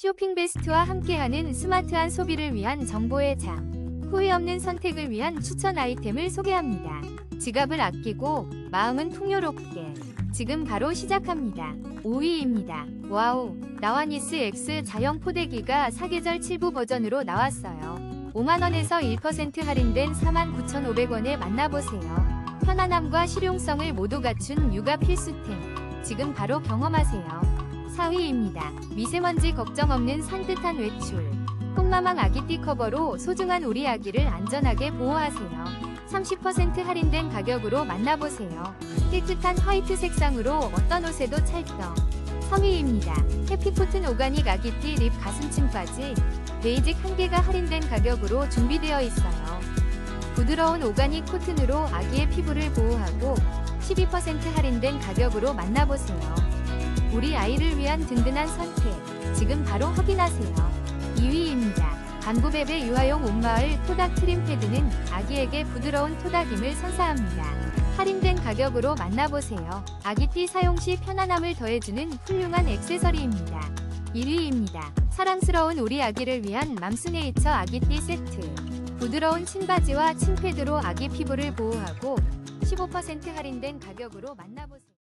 쇼핑 베스트와 함께하는 스마트한 소비를 위한 정보의 장. 후회 없는 선택을 위한 추천 아이템을 소개합니다. 지갑을 아끼고 마음은 풍요롭게. 지금 바로 시작합니다. 5위입니다. 와우, 나와니스 X 자형 포대기가 사계절 7부 버전으로 나왔어요. 5만원에서 1% 할인된 49,500원에 만나보세요. 편안함과 실용성을 모두 갖춘 육아 필수템. 지금 바로 경험하세요. 4위입니다. 미세먼지 걱정 없는 산뜻한 외출. 홈마망 아기띠 커버로 소중한 우리 아기를 안전하게 보호하세요. 30% 할인된 가격으로 만나보세요. 깨끗한 화이트 색상으로 어떤 옷에도 찰떡. 3위입니다. 해피코튼 오가닉 아기띠 립 가슴침까지 베이직 한 개가 할인된 가격으로 준비되어 있어요. 부드러운 오가닉 코튼으로 아기의 피부를 보호하고 12% 할인된 가격으로 만나보세요. 우리 아이를 위한 든든한 선택. 지금 바로 확인하세요. 2위입니다. 반부베베 유아용 온마을 토닥 트림 패드는 아기에게 부드러운 토닥임을 선사합니다. 할인된 가격으로 만나보세요. 아기띠 사용 시 편안함을 더해주는 훌륭한 액세서리입니다. 1위입니다. 사랑스러운 우리 아기를 위한 맘스네이처 아기띠 세트. 부드러운 침바지와 침패드로 아기 피부를 보호하고 15% 할인된 가격으로 만나보세요.